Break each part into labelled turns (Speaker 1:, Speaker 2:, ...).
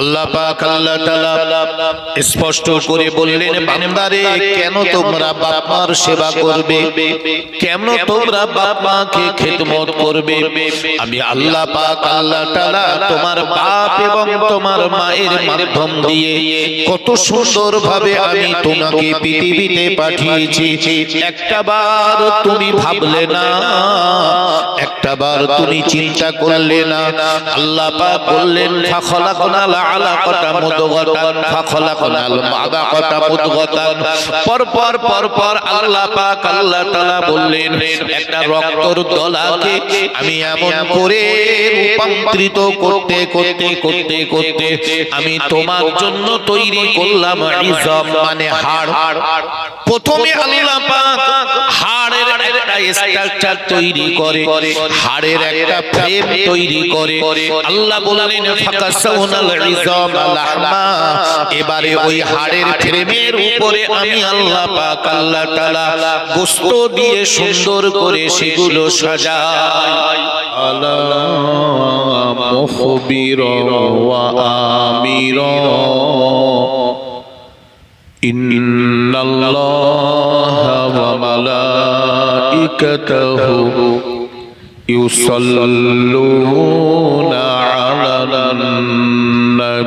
Speaker 1: আল্লাহ পাক, আল্লাহ আমি আল্লাহ পাক, আল্লাহ তোমার বাপ এবং তোমার মায়ের মাধ্যম দিয়ে কত আমি তোমাকে পৃথিবীতে পাঠিয়েছি। একটা বার তুমি ভাবলে না, একটা বার তুমি চিন্তা করলে না। আল্লাহ বললেন আমি তোমার জন্য তৈরি করলাম মানে হাড়। প্রথমে হাড়ের একটা তৈরি করে, হাড়ের একটা তৈরি করে। আল্লাহ বললেন এবারে ওই হাড়ের ফ্রেমের উপরে আমি আল্লাহ পাক, আল্লাহ তাআলা গোশত দিয়ে সুন্দর করে সেগুলো সাজাই আলা মুখবির ওয়া আমির ইন্নাল্লাহা ওয়া মালাইকাতাহু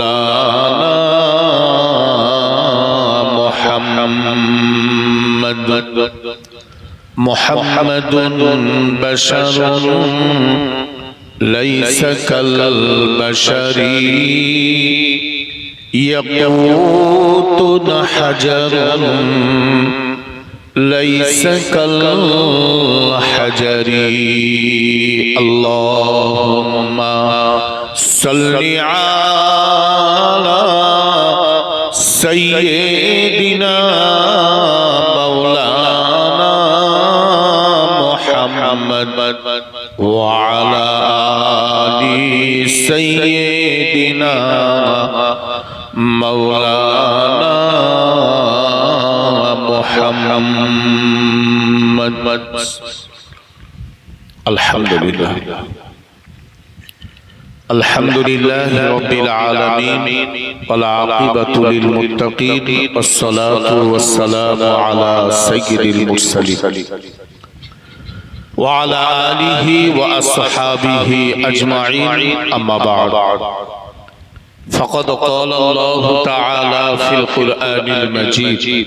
Speaker 1: مولانا محمد محمد بشر ليس كالبشر يقوت حجر ليس كالحجر اللهم صل على سيدنا مولانا محمد وعلى آل سيدنا مولانا محمد. الحمد لله. الحمد لله رب العالمين والعاقبة للمتقين والصلاة والسلام على سيد المرسلين. وعلى آله وأصحابه أجمعين. أما بعد. فقد قال الله تعالى في القرآن المجيد.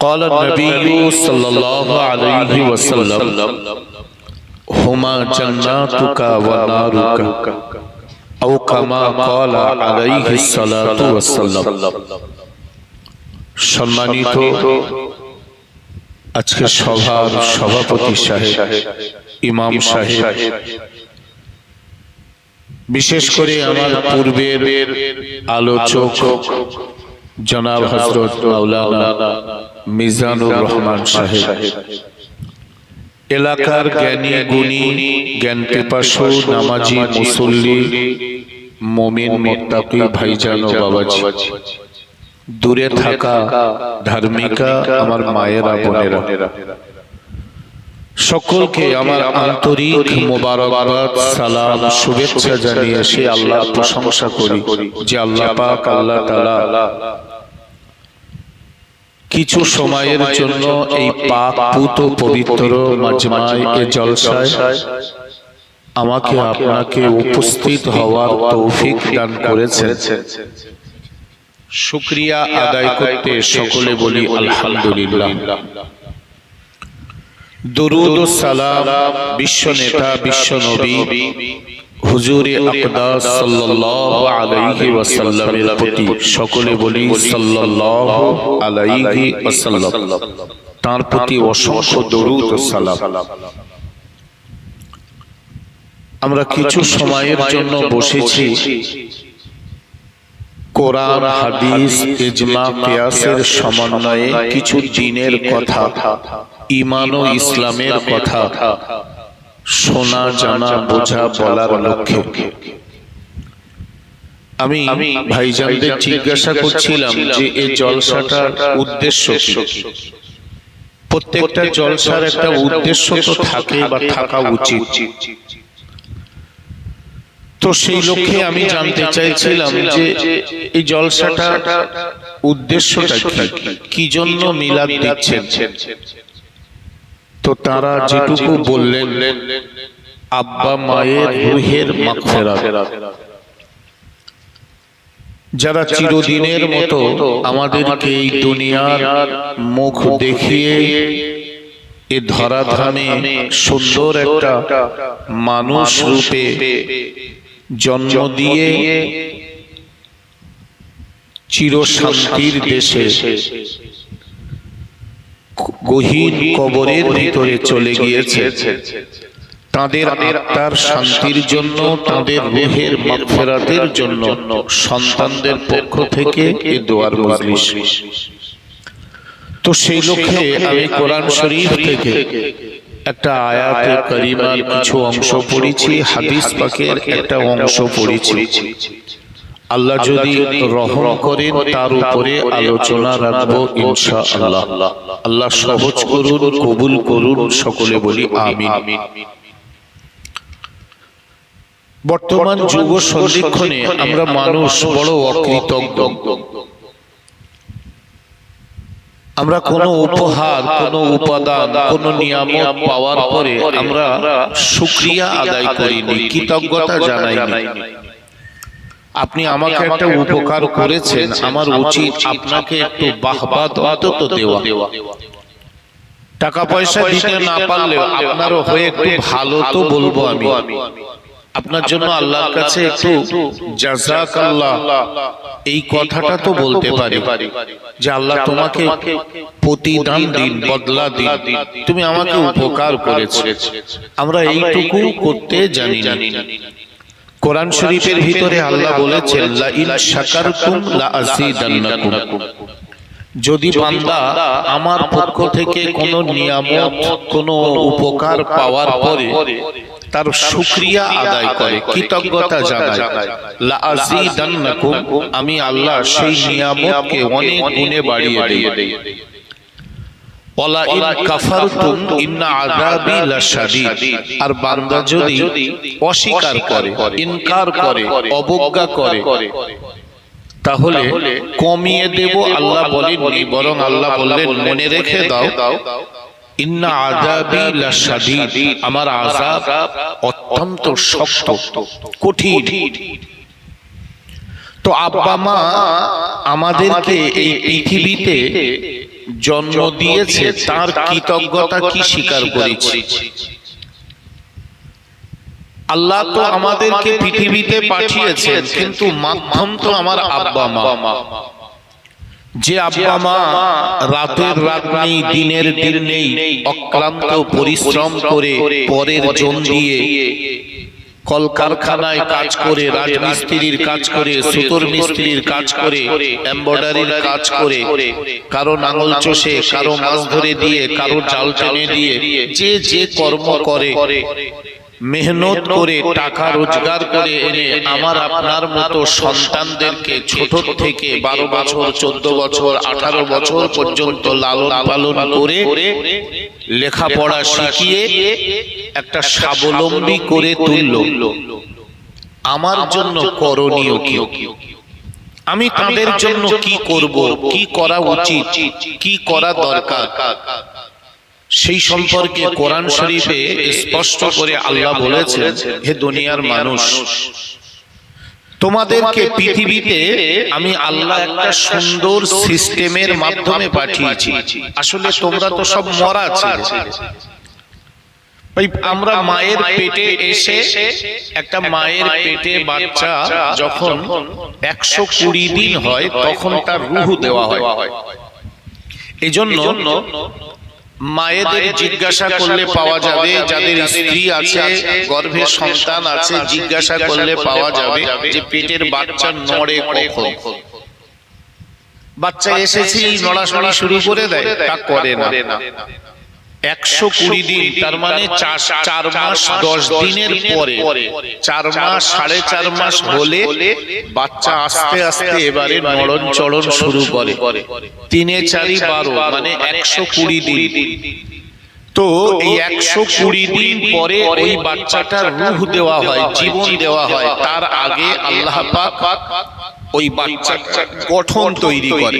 Speaker 1: قال النبي صلى الله عليه وسلم هما جناتك ونارك أو كما قال عليه الصلاة والسلام সম্মানিত আজকে সভার সভাপতি সাহেব ইমাম সাহেব বিশেষ করে আমার পূর্বের আলোচক জনাব হজরত মাওলানা মিজানুর রহমান সাহেব। এলাকার জ্ঞানী গুণী জ্ঞান পিপাসু নামাজি মুসল্লি মমিন মোত্তাকি ভাইজান ও বাবাজি। দূরে থাকা ধার্মিকা আমার মায়েরা বোনেরা। সকলকে আমার আন্তরিক মোবারকবাদ সালাম শুভেচ্ছা জানিয়ে সে আল্লাহ প্রশংসা করি। যে আল্লাহ পাক আল্লাহ তাআলা কিছু সময়ের জন্য এই পাক পুত পবিত্র মাজমায় এ জলসায় আমাকে আপনাকে উপস্থিত হওয়ার তৌফিক দান করেছেন। শুক্রিয়া আদায় করতে সকলে বলি আলহামদুলিল্লাহ। দরুদ ও সালাম বিশ্ব নেতা বিশ্ব নবী। হুজুরে আকদাস সাল্লাল্লাহু আলাইহি ওয়াসাল্লামের প্রতি। সকলে বলি সাল্লাল্লাহু আলাইহি ওয়াসাল্লাম। তার প্রতি অসংখ্য দরুদ ও সালাম। আমরা কিছু সময়ের জন্য বসেছি। কোরআন হাদিস ইজমা কিয়াসের সমন্বয়ে কিছু দিনের কথা। ঈমান ও ইসলামের কথা। শোনা জানা বোঝা বলার লক্ষ্যে। আমি ভাইজানদের জিজ্ঞাসা করছিলাম যে এই জলসাটার উদ্দেশ্য প্রত্যেকটা জলসার একটা উদ্দেশ্য তো থাকে বা থাকা উচিত। তো সেই লক্ষ্যে আমি জানতে চাইছিলাম যে এই জলসাটা উদ্দেশ্যটা কি? কি? জন্য মিলাদ দিচ্ছেন? তো তারা যেটুকু বললেন আব্বা মায়ের রুহের মাগফিরাত। যারা চিরদিনের মতো আমাদেরকে এই দুনিয়ার মুখ দেখিয়ে এ ধরাধামে সুন্দর একটা মানুষ রূপে জন্ম দিয়ে চির শান্তির দেশে গহীন কবরের ভিতরে চলে গিয়েছে। তাদের আত্মার শান্তির জন্য তাদের রুহের মাগফিরাতের জন্য সন্তানদের পক্ষ থেকে এ দোয়ার মজলিস। তো সেই লক্ষ্যে আমি কোরআন শরীফ থেকে একটা আয়াতে করিমার কিছু অংশ পড়েছি হাদিস পাকের একটা অংশ পড়েছি। আল্লাহ যদি রহম করেন তার উপরে আলোচনা রাখব ইনশা আল্লাহ সহজ করুন কবুল করুন সকলে বলি আমিন। বর্তমান যুগ সন্ধিক্ষণে আমরা মানুষ বড় অকৃতজ্ঞ। আমরা কোন উপহার কোন উপাদান কোন নিয়ামত পাওয়ার পরে আমরা সুক্রিয়া আদায় করিনি কৃতজ্ঞতা জানাইনি। আপনি আমাকে একটা উপকার করেছেন। আমার উচিত আপনাকে একটু বাহবাদ অন্তত দেওয়া। টাকা পয়সা দিতে না পারলে আপনারও হয়ে একটু ভালো তো বলব আমি। আপনার জন্য আল্লাহর কাছে একটু জাজাক আল্লাহ এই কথাটা তো বলতে পারি। যে আল্লাহ তোমাকে প্রতিদান দিন বদলা দিন। তুমি আমাকে উপকার করেছ। আমরা এইটুকু করতে জানি না কোরআন শরীফের ভিতরে আল্লাহ বলেছেন লা ইন শাকারতুম লা আযীদান্নাকুম। যদি বান্দা আমার পক্ষ থেকে কোনো নিয়ামত কোনো উপকার পাওয়ার পরে তার শুকরিয়া আদায় করে। কৃতজ্ঞতা জানায় লা আযীদান্নাকুম আমি আল্লাহ সেই নিয়ামতকে অনেক গুণে বাড়িয়ে দেই ওয়ালা ইন কাফারতুম ইন্না আযাবি লাশাদীদ আর বান্দা যদি অস্বীকার করে ইনকার করে অবজ্ঞা করে তাহলে কমিয়ে দেব আল্লাহ বলেননি বরং আল্লাহ বললেন মনে রেখে দাও ইন্না লাশাদীদ আমার আযাব অত্যন্ত শক্ত কঠিন। তো আব্বা মা আমাদেরকে এই পৃথিবীতে জন্ম দিয়েছে তার কৃতজ্ঞতা কি স্বীকার করেছি? আল্লাহ তো আমাদেরকে পৃথিবীতে পাঠিয়েছেন কিন্তু মাধ্যম তো আমার আব্বা মা। যে আব্বা মা রাতের রাত নেই দিনের দিন নেই অক্লান্ত পরিশ্রম করে পরের জন দিয়ে কলকারখানায় কাজ করে রাজমিস্ত্রির কাজ করে সুতোর মিস্ত্রির কাজ করে এম্বয়ডারির কাজ করে কারও নাঙল চষে কারও মাছ ধরে দিয়ে কারও জাল টেনে দিয়ে যে যে কর্ম করে। মেহনত করে টাকা রোজগার করে এনে আমার আপনার মতো সন্তানদেরকে ছোট থেকে বারো বছর চোদ্দ বছর আঠারো বছর পর্যন্ত লালন পালন করে লেখাপড়া শিখিয়ে একটা স্বাবলম্বী করে তুলল। আমার জন্য করণীয় কি? আমি তাদের জন্য কি করব? কি করা উচিত? কি করা দরকার? সেই সম্পর্কে কোরআন শরীফে স্পষ্ট করে আল্লাহ বলেছেন হে দুনিয়ার মানুষ তোমাদেরকে পৃথিবীতে আমি আল্লাহ একটা সুন্দর সিস্টেমের মাধ্যমে পাঠিয়েছি। আসলে তোমরা তো সব মরা ভাই, আমরা মায়ের পেটে এসে একটা মায়ের পেটে বাচ্চা যখন একশো কুড়ি দিন হয় তখন তার রুহু দেওয়া হয়। এজন্য মায়েদের জিজ্ঞাসা করলে পাওয়া যাবে যাদের স্ত্রী আছে গর্ভে সন্তান আছে জিজ্ঞাসা করলে পাওয়া যাবে যে পেটের বাচ্চা নড়ে কখন? বাচ্চা এসেছে নড়াশড়া শুরু করে দেয় তা করে না। একশো কুড়ি দিন তার মানে চার চার মাস দশ দিনের পরে। চার মাস সাড়ে চার মাস হলে বাচ্চা আস্তে আস্তে এবারে নড়ন চড়ন শুরু করে। তিনে চারি বারো মানে একশো কুড়ি দিন। তো এই একশো কুড়ি দিন পরে ওই বাচ্চাটার রুহ দেওয়া হয় জীবন দেওয়া হয়। তার আগে আল্লাহ পাক ওই বাচ্চাটার গঠন তৈরি করে।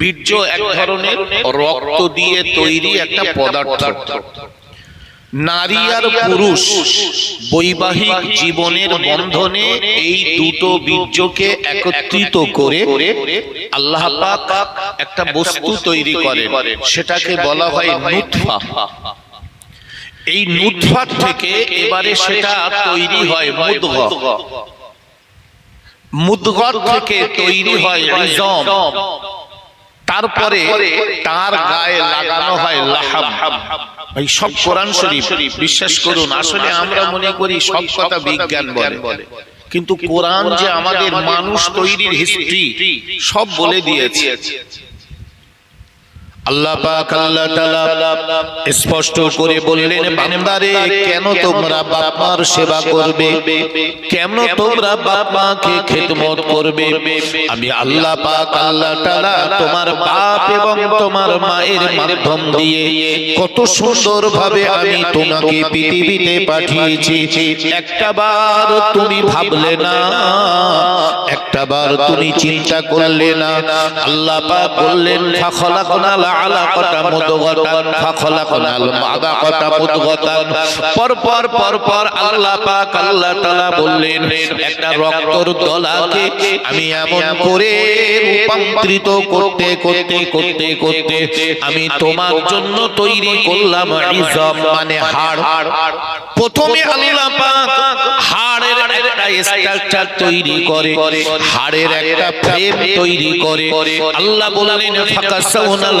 Speaker 1: বীর্য এক ধরনের রক্ত দিয়ে তৈরি একটা পদার্থ। নারী আর পুরুষ বৈবাহিক জীবনের বন্ধনে এই দুটো বীর্যকে একত্রিত করে আল্লাহ পাক একটা বস্তু তৈরি করে সেটাকে বলা হয় নুতফা এই নুতফা থেকে এবারে সেটা তৈরি হয় মুদগা মুদগর থেকে তৈরি হয় রিজম। তারপরে তার গায়ে লাগানো হয় লাহাব। ভাই সব কোরআন শরীফ বিশ্বাস করুন আসলে আমরা মনে করি সব কথা বিজ্ঞান বলে। কিন্তু কোরআন যে আমাদের মানুষ তৈরির হিস্ট্রি সব বলে দিয়েছে। আল্লাহ পাক আল্লাহ তাআলা স্পষ্ট করে বললেন, বান্দারে, কেন তোমরা সেবা করবে? কেন তোমরা খেদমত করবে? আমি আল্লাহ পাক আল্লাহ তাআলা তোমার বাপ এবং তোমার মায়ের মাধ্যম দিয়ে কত সুন্দর ভাবে আমি তোমাকে পৃথিবীতে পাঠিয়েছি। একটা বার তুমি ভাবলে না, একটা বার তুমি চিন্তা করলে না। আল্লাহ পাক বললেন ফাখলাকনাল আলাকাতা মুদগাতান ফাখলাকনাল মাদাকাতা মুদগাতান পর পর পর পর আল্লাহ পাক আল্লাহ তাআলা বললেন একটা রক্তর দলাকে আমি এমন করে রূপান্তরিত করতে করতে করতে করতে আমি তোমার জন্য তৈরি করলাম ইজম মানে হাড়। প্রথমে আল্লাহ পাক হাড়ের একটা স্ট্রাকচার তৈরি করে হাড়ের একটা ফ্রেম তৈরি করে। আল্লাহ বললেন ফাকাসাউনাল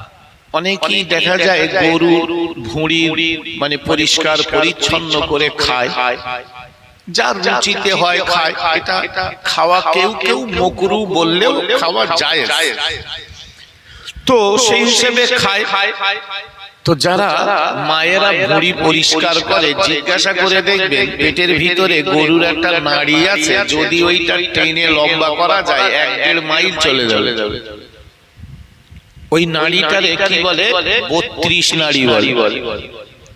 Speaker 1: অনেকেই দেখা যায় গরু ভুঁড়ি মানে পরিষ্কার পরিচ্ছন্ন করে খায়। যার রুচিতে হয় খায়। এটা খাওয়া কেউ কেউ মকরু বললেও খাওয়া যায়। তো সেই হিসেবে খায়। তো যারা মায়েরা ভুঁড়ি পরিষ্কার করে জিজ্ঞাসা করে দেখবেন পেটের ভিতরে গরুর একটা নাড়ি আছে। যদি ওইটা টেনে লম্বা করা যায় এক দেড় মাইল চলে যাবে। ওই নাড়িটারে কি বলে? বত্রিশ নাড়ি বলে।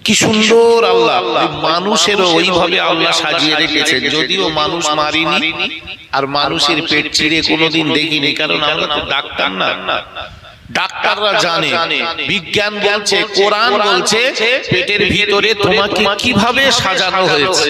Speaker 1: কি সুন্দর আল্লাহ। ওই মানুষেরও ওইভাবে আল্লাহ সাজিয়ে রেখেছে। যদিও মানুষ মারিনি আর মানুষের পেট চিরে কোনোদিন দেখিনি। কারণ আমরা তো ডাক্তার না। ডাক্তাররা জানে। বিজ্ঞান বলছে কোরআন বলছে পেটের ভিতরে তোমাকে কীভাবে সাজানো হয়েছে?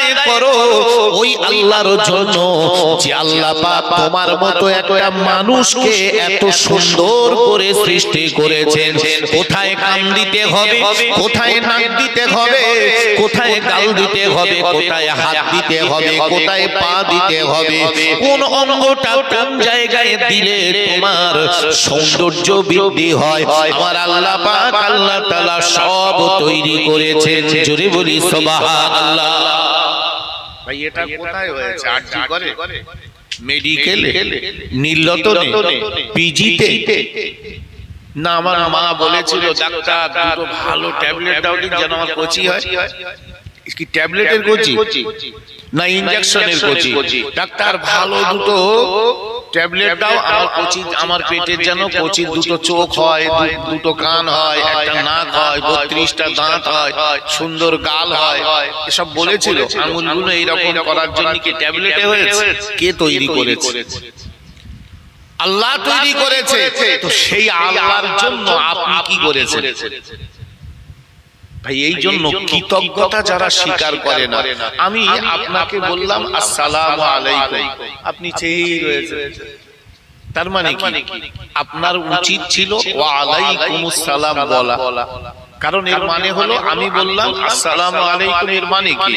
Speaker 2: করো ওই আল্লাহর জন্য যে আল্লাহ পাক তোমার মতো একটা মানুষকে এত সুন্দর করে সৃষ্টি করেছেন। কোথায় কান দিতে হবে? কোথায় নাক দিতে হবে? কোথায় গাল দিতে হবে? কোথায় হাত দিতে হবে? কোথায় পা দিতে হবে? কোন অঙ্গটা কোন জায়গায় দিলে তোমার সৌন্দর্য বৃদ্ধি হয়? আমার আল্লাহ পাক আল্লাহ তাআলা সব তৈরি করেছেন। জোরে বলি সুবহানাল্লাহ।
Speaker 1: ভাই এটা কোথায় হয়েছে? আরজি করে
Speaker 2: মেডিকেলে নির্লতনে। পিজিতে
Speaker 1: না আমার মা বলেছিল ডাক্তার দুটো ভালো ট্যাবলেট দাও যেন আমার কচি হয়। কি ট্যাবলেটের কচি?
Speaker 2: না ইনজেকশনের কোচি।
Speaker 1: ডাক্তার ভালো দুটো ট্যাবলেট দাও আমার কচি আমার পেটের যেন কচি দুটো চোখ হয় দুটো কান হয় একটা নাক হয় বত্রিশটা দাঁত হয় সুন্দর গাল হয় এসব বলেছিল। আঙুলগুলো এইরকম করার জন্য কি ট্যাবলেটে হয়েছে? কে তৈরি করেছে? আল্লাহ তৈরি করেছে। তো সেই আল্লাহর জন্য আপনি কি করেছেন? ভাই এই জন্য কৃতজ্ঞতা যারা স্বীকার করে না আমি আপনাকে বললাম আসসালাম আলাইকুম। আপনি চেয়েই রয়েছে তার মানে কি? আপনার উচিত ছিল ওয়া আলাইকুমুস সালাম বলা। কারণ এর মানে হলো আমি বললাম আসসালামু আলাইকুম এর মানে কি?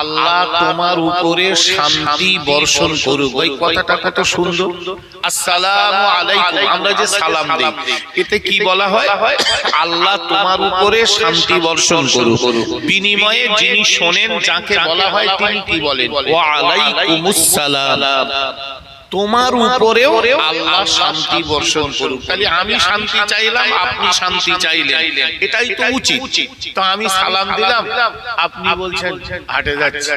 Speaker 1: আল্লাহ তোমার উপরে শান্তি বর্ষণ করুক। ওই কথাটা কত সুন্দর? আসসালামু আলাইকুম আমরা যে সালাম দিই। এতে কি বলা হয়? আল্লাহ তোমার উপরে শান্তি বর্ষণ করুক। বিনিময়ে যিনি শোনেন যাকে বলা হয় তিনি কি বলেন? ওয়া আলাইকুমুস সালাম। তোমার উপরেও আল্লাহ শান্তি বর্ষণ করুক। তাহলে আমি শান্তি চাইলাম আপনি শান্তি চাইলেন। এটাই তো উচিত। তো আমি সালাম দিলাম আপনি বলছেন হাটে যাচ্ছে।